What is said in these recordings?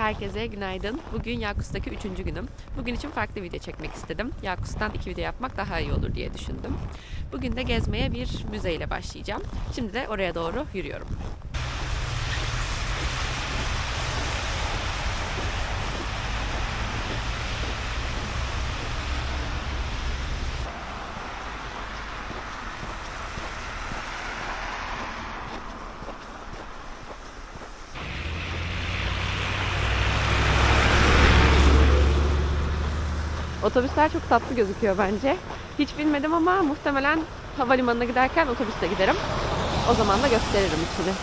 Herkese günaydın. Bugün Yakut'taki üçüncü günüm. Bugün için farklı video çekmek istedim. Yakut'tan iki video yapmak daha iyi olur diye düşündüm. Bugün de gezmeye bir müzeyle başlayacağım. Şimdi de oraya doğru yürüyorum. Otobüsler çok tatlı gözüküyor bence. Hiç bilmedim ama muhtemelen havalimanına giderken otobüste giderim. O zaman da gösteririm içini.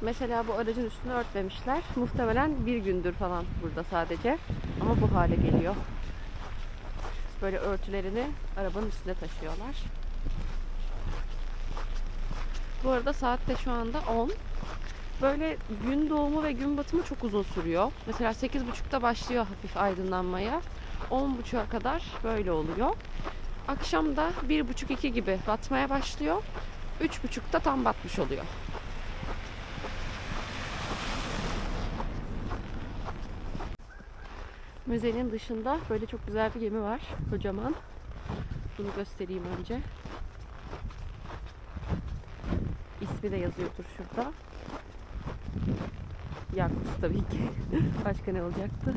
Mesela bu aracın üstünü örtmemişler. Muhtemelen bir gündür falan burada sadece. Ama bu hale geliyor. Böyle örtülerini arabanın üstüne taşıyorlar. Bu arada saat de şu anda 10. Böyle gün doğumu ve gün batımı çok uzun sürüyor. Mesela 8.30'da başlıyor hafif aydınlanmaya. 10.30'a kadar böyle oluyor. Akşam da 1.30-2 gibi batmaya başlıyor. 3.30'da tam batmış oluyor. Müzenin dışında böyle çok güzel bir gemi var. Kocaman. Bunu göstereyim önce. İsmi de yazıyordur şurada. Yakut tabii ki. Başka ne olacaktı?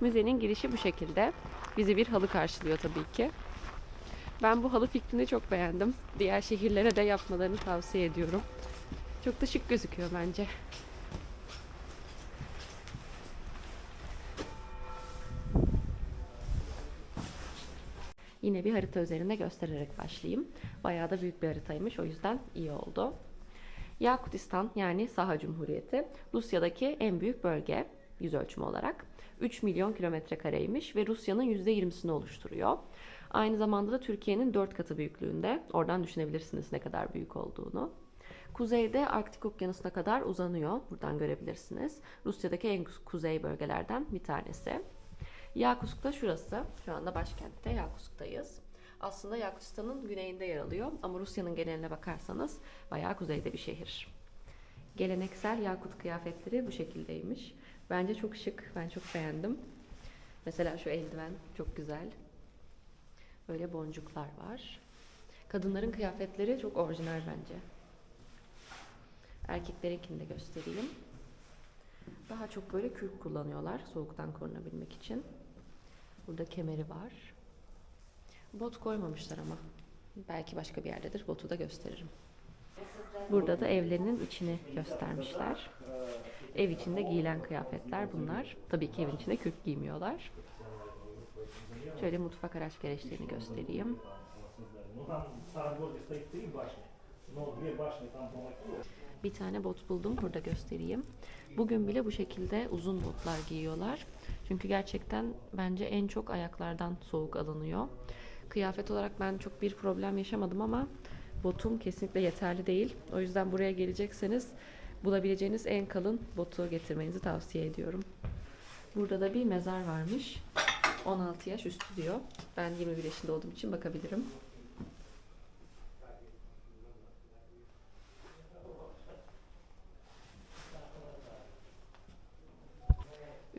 Müzenin girişi bu şekilde. Bizi bir halı karşılıyor tabii ki. Ben bu halı fikrini çok beğendim. Diğer şehirlere de yapmalarını tavsiye ediyorum. Çok da şık gözüküyor bence. Yine bir harita üzerinde göstererek başlayayım. Bayağı da büyük bir haritaymış o yüzden iyi oldu. Yakutistan yani Saha Cumhuriyeti Rusya'daki en büyük bölge yüz ölçümü olarak. 3 milyon kilometre kareymiş ve Rusya'nın %20'sini oluşturuyor. Aynı zamanda da Türkiye'nin 4 katı büyüklüğünde. Oradan düşünebilirsiniz ne kadar büyük olduğunu. Kuzeyde Arktik Okyanusu'na kadar uzanıyor. Buradan görebilirsiniz. Rusya'daki en kuzey bölgelerden bir tanesi. Yakutsk da şurası. Şu anda başkentte Yakutsk'tayız. Aslında Yakutistan'ın güneyinde yer alıyor ama Rusya'nın geneline bakarsanız bayağı kuzeyde bir şehir. Geleneksel Yakut kıyafetleri bu şekildeymiş. Bence çok şık. Ben çok beğendim. Mesela şu eldiven çok güzel. Böyle boncuklar var. Kadınların kıyafetleri çok orijinal bence. Erkeklerinkini de göstereyim. Daha çok böyle kürk kullanıyorlar soğuktan korunabilmek için. Burada kemeri var. Bot koymamışlar ama. Belki başka bir yerdedir. Botu da gösteririm. Burada da evlerinin içini göstermişler. Ev içinde giyilen kıyafetler bunlar. Tabii ki evin içinde kürk giymiyorlar. Şöyle mutfak araç gereçlerini göstereyim. Bir tane bot buldum burada göstereyim. Bugün bile bu şekilde uzun botlar giyiyorlar. Çünkü gerçekten bence en çok ayaklardan soğuk alınıyor. Kıyafet olarak ben çok bir problem yaşamadım ama botum kesinlikle yeterli değil. O yüzden buraya gelecekseniz bulabileceğiniz en kalın botu getirmenizi tavsiye ediyorum. Burada da bir mezar varmış. 16 yaş üstü diyor. Ben 21 yaşında olduğum için bakabilirim.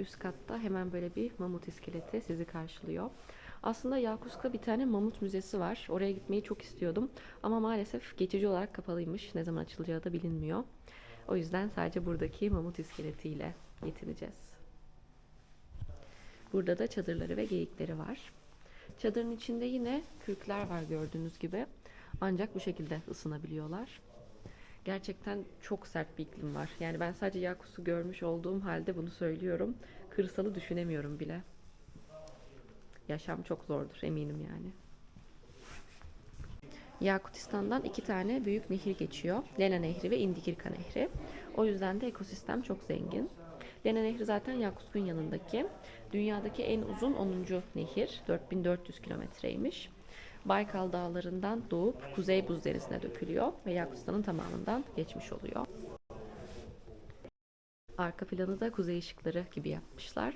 Üst katta hemen böyle bir mamut iskeleti sizi karşılıyor. Aslında Yakutsk'ta bir tane mamut müzesi var. Oraya gitmeyi çok istiyordum. Ama maalesef geçici olarak kapalıymış. Ne zaman açılacağı da bilinmiyor. O yüzden sadece buradaki mamut iskeletiyle yetineceğiz. Burada da çadırları ve geyikleri var. Çadırın içinde yine kürkler var gördüğünüz gibi. Ancak bu şekilde ısınabiliyorlar. Gerçekten çok sert bir iklim var. Yani ben sadece Yakutsk'u görmüş olduğum halde bunu söylüyorum. Kırsalı düşünemiyorum bile. Yaşam çok zordur eminim yani. Yakutistan'dan iki tane büyük nehir geçiyor. Lena Nehri ve Indikirka Nehri. O yüzden de ekosistem çok zengin. Lena Nehri zaten Yakutsk'un yanındaki. Dünyadaki en uzun 10. nehir. 4400 kilometreymiş. Baykal dağlarından doğup Kuzey Buz Denizi'ne dökülüyor ve Yakutistan'ın tamamından geçmiş oluyor. Arka planı da kuzey ışıkları gibi yapmışlar.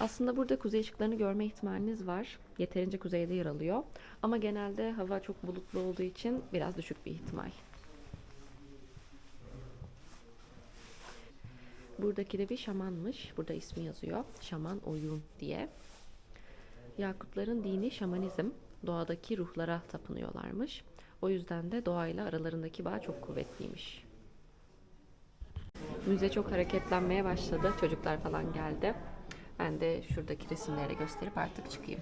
Aslında burada kuzey ışıklarını görme ihtimaliniz var. Yeterince kuzeyde yer alıyor. Ama genelde hava çok bulutlu olduğu için biraz düşük bir ihtimal. Buradaki de bir şamanmış. Burada ismi yazıyor. Şaman Oyun diye. Yakutların dini şamanizm. Doğadaki ruhlara tapınıyorlarmış. O yüzden de doğayla aralarındaki bağ çok kuvvetliymiş. Müze çok hareketlenmeye başladı. Çocuklar falan geldi. Ben de şuradaki resimleri gösterip artık çıkayım.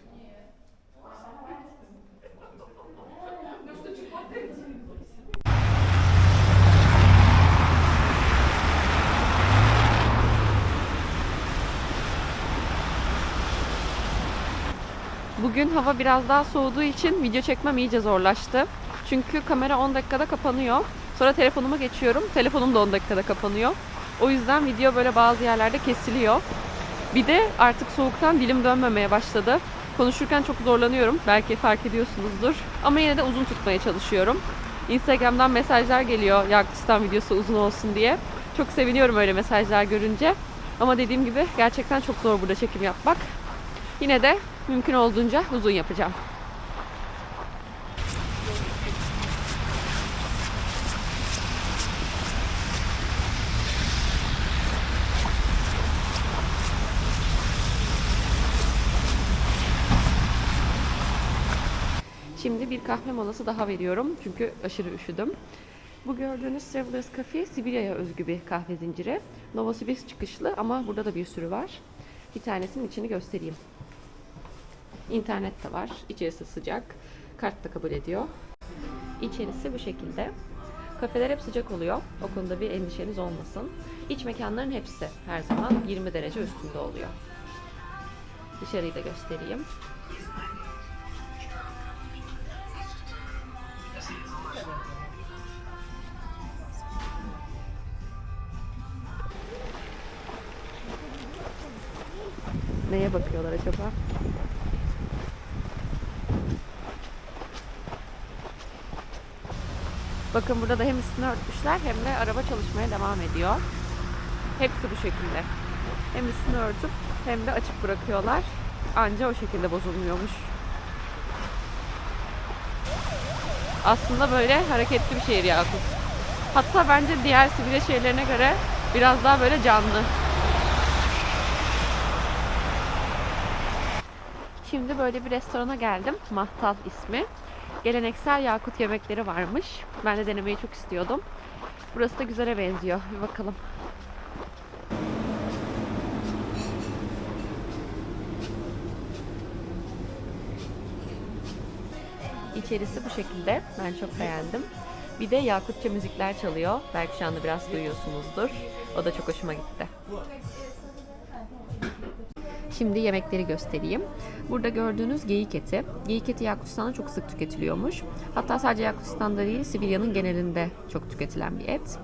Bugün hava biraz daha soğuduğu için video çekmem iyice zorlaştı. Çünkü kamera 10 dakikada kapanıyor. Sonra telefonuma geçiyorum. Telefonum da 10 dakikada kapanıyor. O yüzden video böyle bazı yerlerde kesiliyor. Bir de artık soğuktan dilim dönmemeye başladı. Konuşurken çok zorlanıyorum. Belki fark ediyorsunuzdur. Ama yine de uzun tutmaya çalışıyorum. Instagram'dan mesajlar geliyor Yakistan videosu uzun olsun diye. Çok seviniyorum öyle mesajlar görünce. Ama dediğim gibi gerçekten çok zor burada çekim yapmak. Yine de mümkün olduğunca uzun yapacağım. Şimdi bir kahve molası daha veriyorum çünkü aşırı üşüdüm. Bu gördüğünüz Travelers Cafe Sibirya'ya özgü bir kahve zinciri. Novosibirsk çıkışlı ama burada da bir sürü var. Bir tanesinin içini göstereyim. İnternet de var. İçerisi sıcak. Kart da kabul ediyor. İçerisi bu şekilde. Kafeler hep sıcak oluyor. O konuda bir endişeniz olmasın. İç mekanların hepsi her zaman 20 derece üstünde oluyor. Dışarıyı da göstereyim. Neye bakıyorlar acaba? Bakın burada da hem üstünü örtmüşler hem de araba çalışmaya devam ediyor. Hepsi bu şekilde. Hem üstünü örtüp hem de açık bırakıyorlar. Anca o şekilde bozulmuyormuş. Aslında böyle hareketli bir şehir Yakut. Hatta bence diğer Sibirya şehirlerine göre biraz daha böyle canlı. Şimdi böyle bir restorana geldim. Mahtal ismi. Geleneksel Yakut yemekleri varmış. Ben de denemeyi çok istiyordum. Burası da güzele benziyor. Bir bakalım. İçerisi bu şekilde. Ben çok beğendim. Bir de Yakutça müzikler çalıyor. Belki şu anda biraz duyuyorsunuzdur. O da çok hoşuma gitti. Şimdi yemekleri göstereyim. Burada gördüğünüz geyik eti. Geyik eti Yakutistan'da çok sık tüketiliyormuş. Hatta sadece Yakutistan'da değil, Sibirya'nın genelinde çok tüketilen bir et.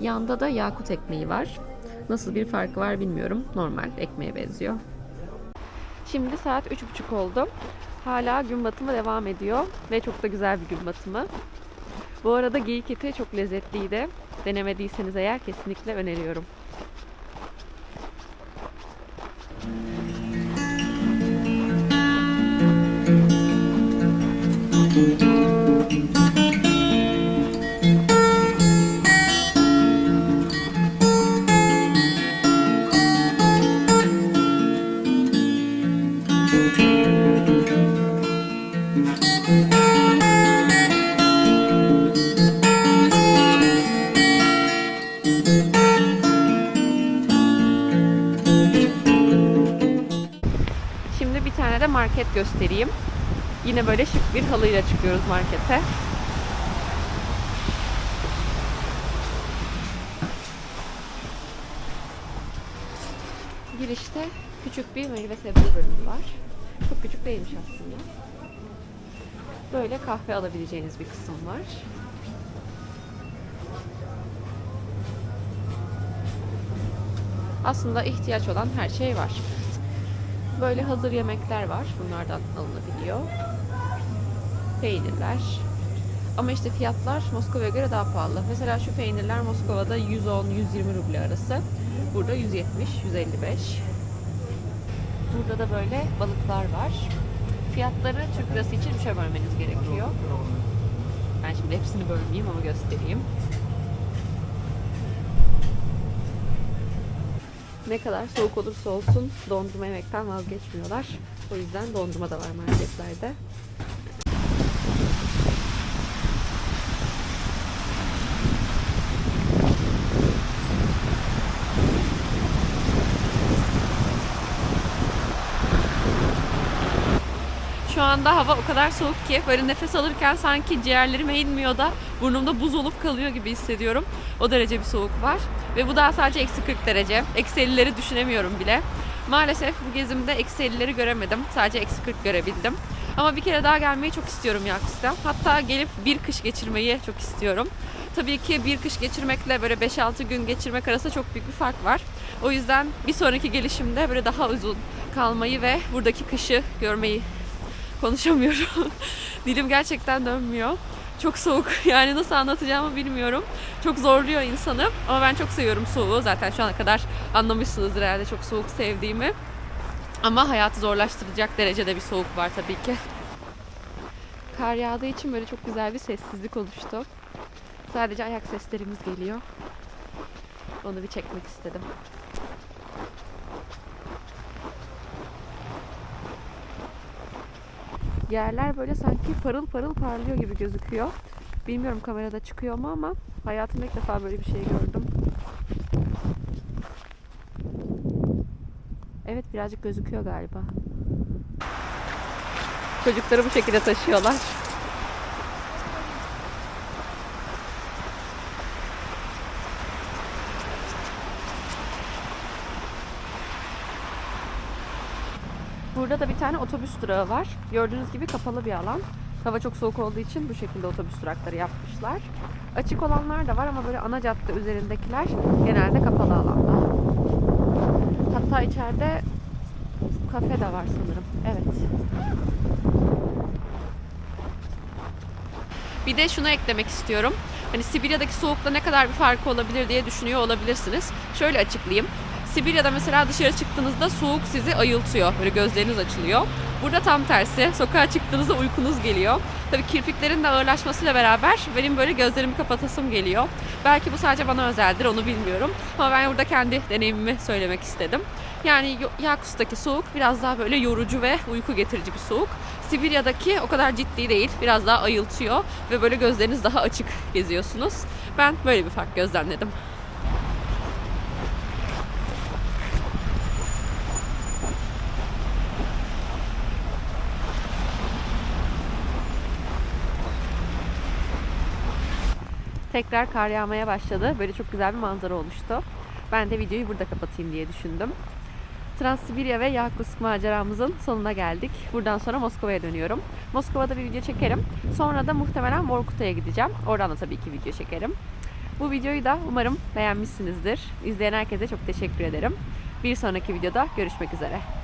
Yanda da yakut ekmeği var. Nasıl bir farkı var bilmiyorum. Normal ekmeğe benziyor. Şimdi saat 3.30 oldu. Hala gün batımı devam ediyor ve çok da güzel bir gün batımı. Bu arada geyik eti çok lezzetliydi. Denemediyseniz eğer kesinlikle öneriyorum. Göstereyim. Yine böyle şık bir halıyla çıkıyoruz markete. Girişte küçük bir meyve sebze bölümü var. Çok küçük değilmiş aslında. Böyle kahve alabileceğiniz bir kısım var. Aslında ihtiyaç olan her şey var. Böyle hazır yemekler var. Bunlardan alınabiliyor. Peynirler. Ama işte fiyatlar Moskova'ya göre daha pahalı. Mesela şu peynirler Moskova'da 110-120 ruble arası. Burada 170-155. Burada da böyle balıklar var. Fiyatları Türk lirası için üçe bölmeniz gerekiyor. Ben şimdi hepsini bölmeyeyim ama göstereyim. Ne kadar soğuk olursa olsun dondurma yemekten vazgeçmiyorlar. O yüzden dondurma da var marketlerde. Anda hava o kadar soğuk ki böyle nefes alırken sanki ciğerlerime inmiyor da burnumda buz olup kalıyor gibi hissediyorum. O derece bir soğuk var. Ve bu daha sadece eksi 40 derece. Eksi 50'leri düşünemiyorum bile. Maalesef bu gezimde eksi 50'leri göremedim. Sadece eksi 40 görebildim. Ama bir kere daha gelmeyi çok istiyorum Yakut'ta. Hatta gelip bir kış geçirmeyi çok istiyorum. Tabii ki bir kış geçirmekle böyle 5-6 gün geçirmek arasında çok büyük bir fark var. O yüzden bir sonraki gelişimde böyle daha uzun kalmayı ve buradaki kışı görmeyi konuşamıyorum. Dilim gerçekten dönmüyor. Çok soğuk. Yani nasıl anlatacağımı bilmiyorum. Çok zorluyor insanı. Ama ben çok seviyorum soğuğu. Zaten şu ana kadar anlamışsınızdır herhalde çok soğuk sevdiğimi. Ama hayatı zorlaştıracak derecede bir soğuk var tabii ki. Kar yağdığı için böyle çok güzel bir sessizlik oluştu. Sadece ayak seslerimiz geliyor. Onu bir çekmek istedim. Yerler böyle sanki parıl parıl parlıyor gibi gözüküyor. Bilmiyorum kamerada çıkıyor mu ama hayatımda ilk defa böyle bir şey gördüm. Evet birazcık gözüküyor galiba. Çocukları bu şekilde taşıyorlar. Burada da bir tane otobüs durağı var. Gördüğünüz gibi kapalı bir alan. Hava çok soğuk olduğu için bu şekilde otobüs durakları yapmışlar. Açık olanlar da var ama böyle ana cadde üzerindekiler genelde kapalı alanda. Hatta içeride kafe de var sanırım. Evet. Bir de şunu eklemek istiyorum. Hani Sibirya'daki soğukla ne kadar bir farkı olabilir diye düşünüyor olabilirsiniz. Şöyle açıklayayım. Sibirya'da mesela dışarı çıktığınızda soğuk sizi ayıltıyor. Böyle gözleriniz açılıyor. Burada tam tersi. Sokağa çıktığınızda uykunuz geliyor. Tabii kirpiklerin de ağırlaşmasıyla beraber benim böyle gözlerimi kapatasım geliyor. Belki bu sadece bana özeldir onu bilmiyorum. Ama ben burada kendi deneyimimi söylemek istedim. Yani Yakutsk'taki soğuk biraz daha böyle yorucu ve uyku getirici bir soğuk. Sibirya'daki o kadar ciddi değil. Biraz daha ayıltıyor ve böyle gözleriniz daha açık geziyorsunuz. Ben böyle bir fark gözlemledim. Tekrar kar yağmaya başladı. Böyle çok güzel bir manzara oluştu. Ben de videoyu burada kapatayım diye düşündüm. Transsibirya ve Yakutsk maceramızın sonuna geldik. Buradan sonra Moskova'ya dönüyorum. Moskova'da bir video çekerim. Sonra da muhtemelen Vorkuta'ya gideceğim. Oradan da tabii ki video çekerim. Bu videoyu da umarım beğenmişsinizdir. İzleyen herkese çok teşekkür ederim. Bir sonraki videoda görüşmek üzere.